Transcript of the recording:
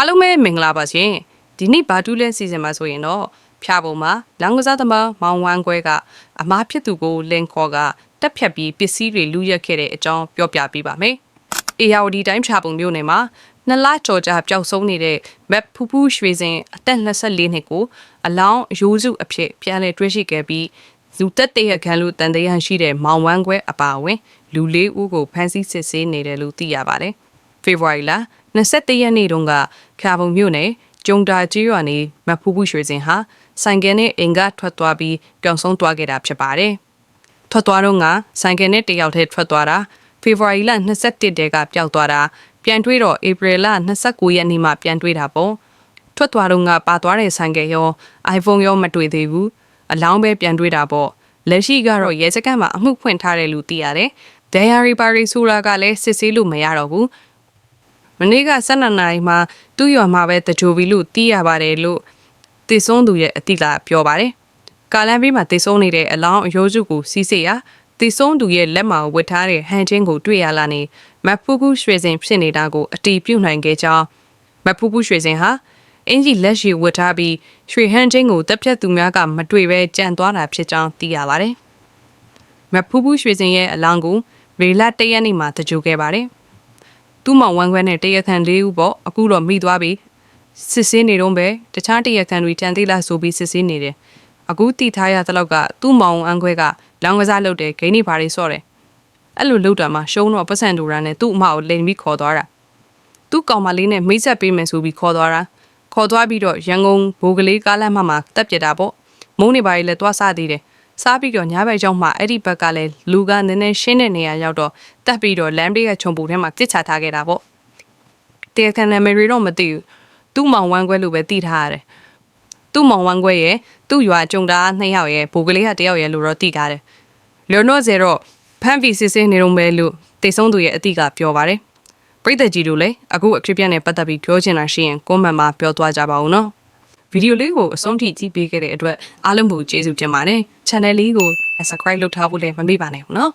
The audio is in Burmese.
အားလုံးပဲမင်္ဂလာပါရှင်ဒီနေ့ဘာတူးလဲစီစဉ်မှာဆိုရင်တော့ဖျာပုံမှာလောင်ကစားသမားမောင်ဝမ်းခွဲကအမားဖြစ်သူကိုလင်ခေါ်ကတက်ဖြတ်ပြီးပစ္စည်းတွေလူရက်ခဲ့တဲ့အကြောင်းပြောပြပေးပါမယ်အေယာဝတီတိုင်းဖျာပုံမြို့နယ်မှာနှစ်လကြော်ကြာပျောက်ဆုံးနေတဲ့မက်ဖူဖူရွှေစင်အသက်24နှစ်ကိုအလောင်းရိုးစုအဖြစ်ပြန်လည်တွေ့ရှိခဲ့ပြီးလူတက်တဲ့ခံလို့တန်တရားရှိတဲ့မောင်ဝမ်းခွဲအပါအဝင်လူလေးဦးကိုဖမ်းဆီးစစ်ဆေးနေတယ်လို့သိရပါတယ်။ ဖေဖော်ဝါရီလ21ရက်နေ့တုန်းကခါပုံမြို့နယ်ကျုံတာကြီးရွာနေမဖူးဖူးရွှေစင်ဟာဆိုင်ကယ်နဲ့အင်္ဂါထွက်သွားပြီးပျောက်ဆုံးသွားခဲ့တာဖြစ်ပါတယ်။ထွက်သွားတော့ကဆိုင်ကယ်နဲ့တယောက်တည်းထွက်သွားတာဖေဖော်ဝါရီလ21တည်းကပျောက်သွားတာပြန်တွေးတော့ဧပြီလ29ရက်နေ့မှပြန်တွေးတာပေါ့။ထွက်သွားတော့ကပါသွားတဲ့ဆိုင်ကယ်ရော iPhone ရောမတွေ့သေးဘူး။အလောင်းပဲပြန်တွေးတာပေါ့။လက်ရှိကတော့ရဲစခန်းမှာအမှုဖွင့်ထားတယ်လို့သိရတယ်။ Diary ပါရီဆိုတာကလည်းစစ်ဆေးလို့မရတော့ဘူး။ မနေ့က12နာရီမှာသူ့ရွာမှာပဲတကြိုပြီလို့သိရပါတယ်လို့တည်ဆုံးသူရဲ့အတိကပြောပါတယ်။ကာလန်ဘေးမှာတည်ဆုံးနေတဲ့အလောင်းအရိုးစုကိုစီးစေရတည်ဆုံးသူရဲ့လက်မှာဝတ်ထားတဲ့ဟန်ချင်းကိုတွေ့ရလာနေမဖူးဖူးရွှေစင်ဖြစ်နေတာကိုအတီးပြုတ်နိုင်ခဲ့ကြောင်းမဖူးဖူးရွှေစင်ဟာအင်ကြီးလက်ရှိဝတ်ထားပြီးရွှေဟန်ချင်းကိုတက်ဖြတ်သူများကမတွေ့ပဲကြံသွားတာဖြစ်ကြောင်းသိရပါတယ်။မဖူးဖူးရွှေစင်ရဲ့အလောင်းကိုရေလတရက်နေ့မှာတကြိုခဲ့ပါတယ်။ သူ့မောင်ဝမ်းခွဲနဲ့တရခန်လေးဦးပေါ့အခုတော့မိသွားပြီစစ်ဆေးနေတော့ပဲတခြားတရခန်တွေတန်သေးလားဆိုပြီးစစ်ဆေးနေတယ်အခုတီထားရတဲ့လောက်ကသူ့မောင်ဝမ်းခွဲကလောင်ကစားလုပ်တယ်ဂိမ်းနေပါလေးစော့တယ်အဲ့လိုလုပ်တာမှရှုံးတော့ပတ်စံတူရန်နဲ့သူ့အမကိုလိန်ပြီးခေါ်သွားတာသူ့ကောင်မလေးနဲ့မိတ်ဆက်ပေးမယ်ဆိုပြီးခေါ်သွားတာခေါ်သွားပြီးတော့ရန်ကုန်ဘိုးကလေးကားလမ်းမမှာတက်ပြစ်တာပေါ့မုန်းနေပါလေလဲသွားစားသေးတယ် စားပြီးတော့ညဘက်ရောက်မှအဲ့ဒီဘက်ကလည်းလူကနည်းနည်းရှင်းတဲ့နေရာရောက်တော့တက်ပြီးတော့လမ်းဘေးကခြုံပူထဲမှာပြစ်ချထားခဲ့တာပေါ့တရားခံနာမည်တွေတော့မသိဘူးသူ့မောင်ဝမ်းခွဲလို့ပဲသိထားရတယ်သူ့မောင်ဝမ်းခွဲရဲ့သူ့ရွာကြုံတာနှစ်ယောက်ရဲ့ဘိုးကလေးကတယောက်ရဲ့လို့တော့သိထားတယ်လျော်နော့ဇေတော့ဖမ်းပြီးစစ်ဆေးနေတော့ပဲလို့တိတ်ဆုံးသူရဲ့အတိကပြောပါတယ်ပရိသတ်ကြီးတို့လည်းအခုအခရစ်ပြတ်နဲ့ပတ်သက်ပြီးပြောချင်တာရှိရင်ကွန်မန့်မှာပြောသွားကြပါဦးနော် ဗီဒီယိုလေးကိုအဆုံးထိကြည့်ပေးခဲ့တဲ့အတွက်အားလုံးကိုကျေးဇူးတင်ပါတယ် channel လေးကို subscribe လုပ်ထားဖို့လည်းမမေ့ပါနဲ့ဘူးနော်